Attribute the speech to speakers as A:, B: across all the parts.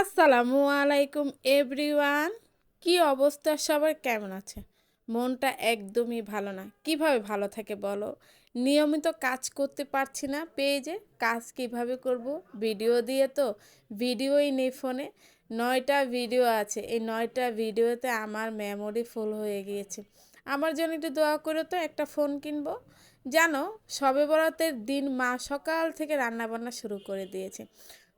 A: আসসালামু আলাইকুম এভরিওয়ান। কি অবস্থা? সবার কেমন আছে? মনটা একদমই ভালো না। কীভাবে ভালো থাকে বলো? নিয়মিত কাজ করতে পারছি না পেজে। কাজ কীভাবে করব? ভিডিও দিয়ে তো। ভিডিওই নেই ফোনে। নয়টা ভিডিও আছে। এই নয়টা ভিডিওতে আমার মেমোরি ফুল হয়ে গিয়েছে। আমার জন্য একটু দোয়া করে তো একটা ফোন কিনবো। জানো, সবে বরাতের দিন মা সকাল থেকে রান্নাবান্না শুরু করে দিয়েছে।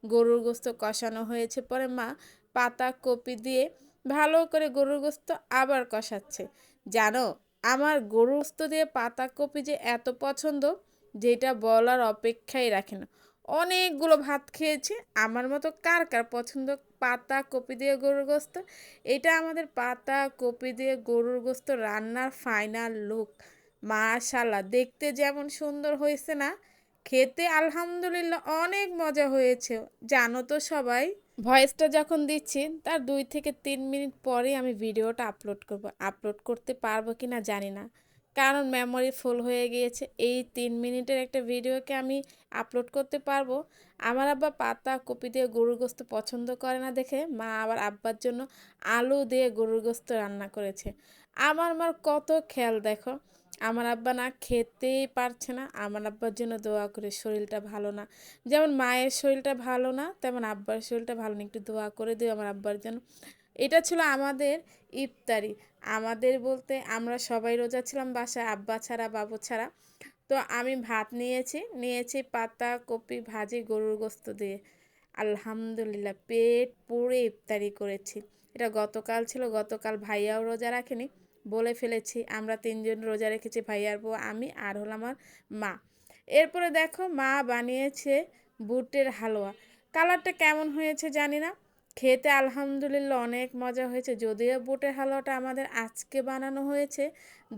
A: গরুর গোস্ত কষানো হয়েছে। পরে মা পাতা কপি দিয়ে ভালো করে গরুর গোস্ত আবার কষাচ্ছে। জানো, আমার গরুর গোস্ত দিয়ে পাতা কপি যে এত পছন্দ, যেটা বলার অপেক্ষাই রাখে না। অনেকগুলো ভাত খেয়েছি, আমার মতো কার কার পছন্দ পাতা কপি দিয়ে গরুর গোস্ত? এটা আমাদের পাতা কপি দিয়ে গরুর গোস্ত রান্নার ফাইনাল লুক মাশাল্লাহ, দেখতে যেমন সুন্দর হয়েছে না খেতে আলহামদুলিল্লাহ অনেক মজা হয়েছে। জানো তো সবাই? ভয়েসটা যখন দিচ্ছি, তার দুই থেকে তিন মিনিট পরেই আমি ভিডিওটা আপলোড করব। আপলোড করতে পারব কি না জানি না। কারণ মেমোরি ফুল হয়ে গিয়েছে। এই তিন মিনিটের একটা ভিডিওকে আমি আপলোড করতে পারব। আমার আব্বা পাতা কপি দিয়ে গরুর গোস্ত পছন্দ করে না দেখে, মা আবার আব্বার জন্য আলু দিয়ে গরুর গোস্ত রান্না করেছে। আমার মার কত খেয়াল দেখো। আমার আব্বা না খেতেই পারছে না। আমার আব্বার জন্য দোয়া করে শরীরটা ভালো না। যেমন মায়ের শরীরটা ভালো না, তেমন আব্বার শরীরটা ভালো না। একটু দোয়া করে দিও আমার আব্বার জন্য। এটা ছিল আমাদের ইফতারি। আমাদের বলতে আমরা সবাই রোজা ছিলাম বাসায়, আব্বা ছাড়া, বাবু ছাড়া। তো আমি ভাত নিয়েছি নিয়েছি পাতা, কপি, ভাজি, গরুর গোস্ত দিয়ে। আলহামদুলিল্লাহ, পেট পুরে ইফতারি করেছি। এটা গতকাল ছিল, গতকাল ভাইয়াও রোজা রাখেনি। বলে ফেলেছি, আমরা তিনজন রোজা রেখেছি ভাইয়ার বউ, আমি আর হলো আমার মা। এরপরে দেখো মা বানিয়েছে বুটের হালুয়া। কালারটা কেমন হয়েছে জানি না। খেতে আলহামদুলিল্লাহ অনেক মজা হয়েছে। যদিও বুটের হালুয়াটা আমাদের আজকে বানানো হয়েছে,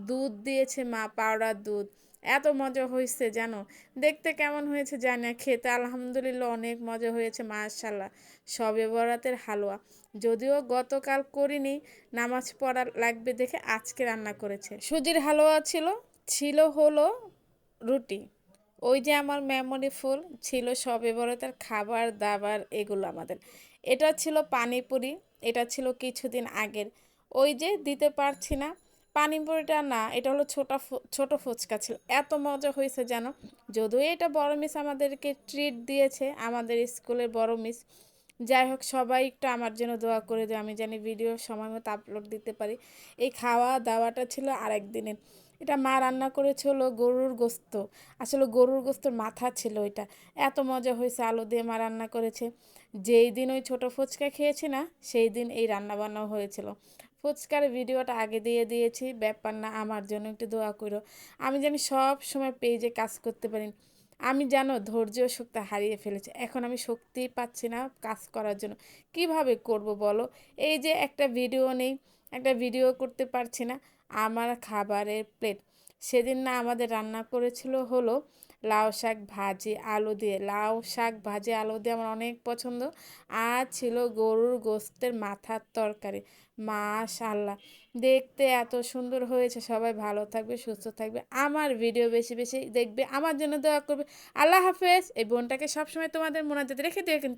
A: দুধ দিয়েছে মা পাউডার দুধ। এত মজা হয়েছে জানো? দেখতে কেমন হয়েছে জানি না, খেতে আলহামদুলিল্লাহ অনেক মজা হয়েছে মাশাল্লাহ সবে বরাতের হালুয়া। যদিও গতকাল করিনি, নামাজ পড়া লাগবে দেখে আজকে রান্না করেছে। সুজির হালুয়া ছিল ছিল হলো রুটি। ওই যে আমার মেমোরি ফুল ছিল সবে তার খাবার, দাবার এগুলো আমাদের। এটা ছিল পানিপুরি, এটা ছিল কিছুদিন আগের। ওই যে দিতে পারছি না, পানিপুরিটা না, এটা হলো ছোট ছোট ফুচকা ছিল। এত মজা হয়েছে যেন যদিও এটা বড় মিস আমাদেরকে ট্রিট দিয়েছে, আমাদের স্কুলের বড় মিস যাই হোক, সবাই একটু আমার জন্য দোয়া করে দেয় আমি জানি ভিডিও সময় মতো আপলোড দিতে পারি। এই খাওয়া দাওয়াটা ছিল আরেক দিনের এটা মা রান্না করেছিল গরুর গোস্ত। আসলে গরুর গোস্তর মাথা ছিল এটা এত মজা হয়েছে, আলু দিয়ে মা রান্না করেছে। যেই দিন ওই ছোটো ফুচকা খেয়েছি না, সেই দিন এই রান্নাবান্নাও হয়েছিল। ফুচকার ভিডিওটা আগে দিয়ে দিয়েছি, ব্যাপার না, আমার জন্য একটু দোয়া করো আমি জানি সব সময় পেজে কাজ করতে পারি। আমি জানো ধৈর্য শক্তি হারিয়ে ফেলেছি। এখন আমি শক্তি পাচ্ছি না কাজ করার জন্য। কীভাবে করব বলো? এই যে একটা ভিডিও নেই, একটা ভিডিও করতে পারছি না। আমার খাবারের প্লেট সেদিন না আমাদের রান্না করেছিল হলো লাউ শাক ভাজি, আলু দিয়ে। লাউ শাক ভাজি, আলু দিয়ে আমার অনেক পছন্দ। আর ছিল গরুর গোস্তের মাথার তরকারি। মাশাল্লাহ দেখতে এত সুন্দর হয়েছে। সবাই ভালো থাকবে, সুস্থ থাকবে। আমার ভিডিও বেশি বেশি দেখবে। আমার জন্য দোয়া করবে। আল্লাহ হাফেজ। এই বোনটাকে সবসময় তোমাদের মনে রেখে দিও কিন্তু।